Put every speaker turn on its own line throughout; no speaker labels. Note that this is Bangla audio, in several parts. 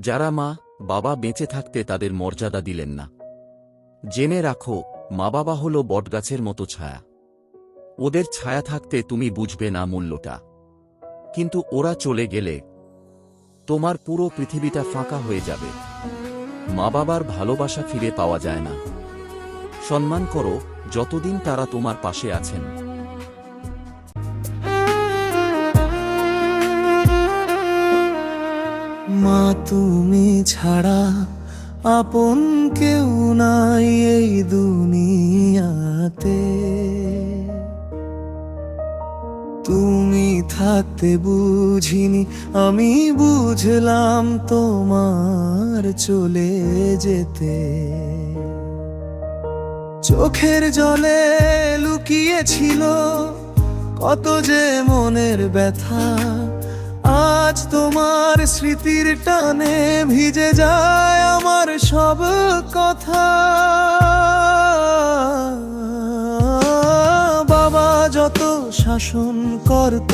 যারা মা, বাবা বেঁচে থাকতে তাদের মর্যাদা দিলেন না। জেনে রাখো মা বাবা হল বটগাছের মতো ছায়া। ওদের ছায়া থাকতে তুমি বুঝবে না মূল্যটা। কিন্তু ওরা চলে গেলে, তোমার পুরো পৃথিবীটা ফাঁকা হয়ে যাবে। মা বাবার ভালোবাসা ফিরে পাওয়া যায় না। সম্মান করো, যতদিন তারা তোমার পাশে আছেন।
তুমি ছাড়া আপন কেউ নাই এই দুনিয়াতে। তুমি থাকতে বুঝিনি, আমি বুঝলাম তোমার চলে যেতে। চোখের জলে লুকিয়েছিল কত যে মনের ব্যথা আজ তোমার স্মৃতির টানে ভিজে যায় আমার সব কথা। বাবা যত শাসন করত,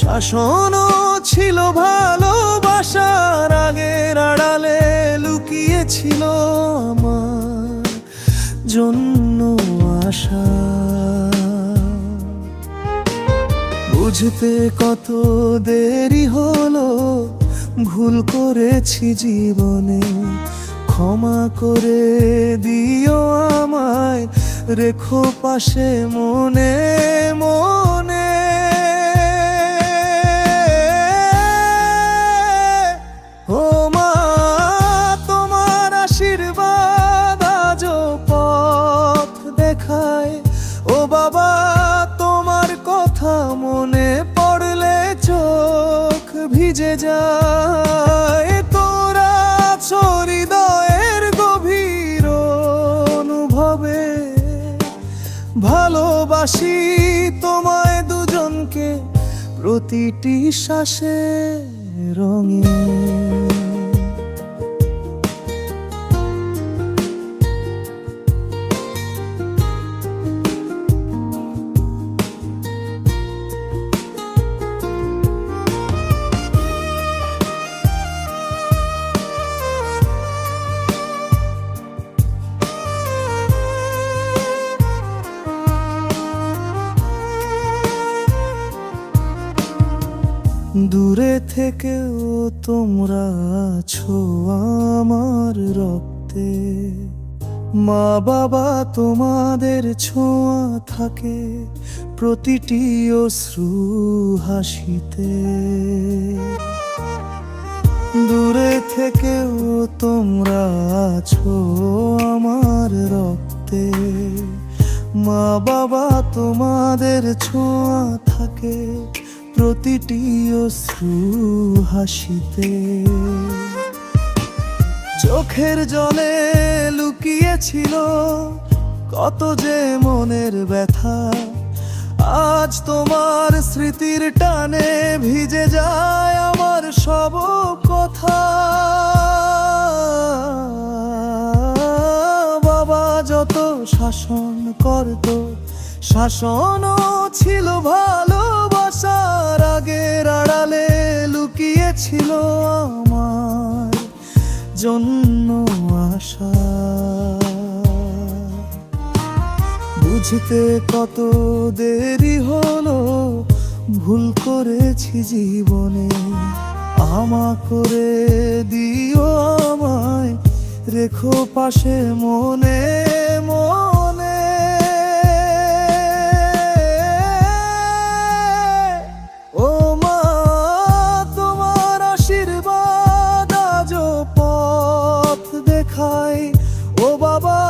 শাসনও ছিল ভালোবাসার আগের আড়ালে লুকিয়েছিল আমার জন্য আশা। বুঝতে কত দেরি হলো, ভুল করেছি জীবনে। ক্ষমা করে দিও আমায়, রেখো পাশে মনে মনে ভিজে যায় তোরা হৃদয়ের গভীর অনুভবে। ভালোবাসি তোমায় দুজনকে প্রতিটি শ্বাসে রঙে। দূরে থেকেও তোমরা আছো আমার রক্তে। মা বাবা তোমাদের ছোঁয়া থাকে প্রতিটি অশ্রু হাসিতে। দূরে থেকেও তোমরা আছো আমার রক্তে। মা বাবা তোমাদের ছোঁয়া থাকে প্রতিটি অশ্রু হাসিতে। চোখের জলে লুকিয়েছিল কত যে মনের ব্যথা। আজ তোমার স্মৃতির টানে ভিজে যায় আমার সব কথা। বাবা যত শাসন করত শাসনও ছিল ভালোবাসার আগের আড়ালে লুকিয়েছিল আমার জন্য আশা। বুঝতে কত দেরি হলো, ভুল করেছি জীবনে। আমা করে দিও আমায়, রেখো পাশে মনে। দেখায়। ও বাবা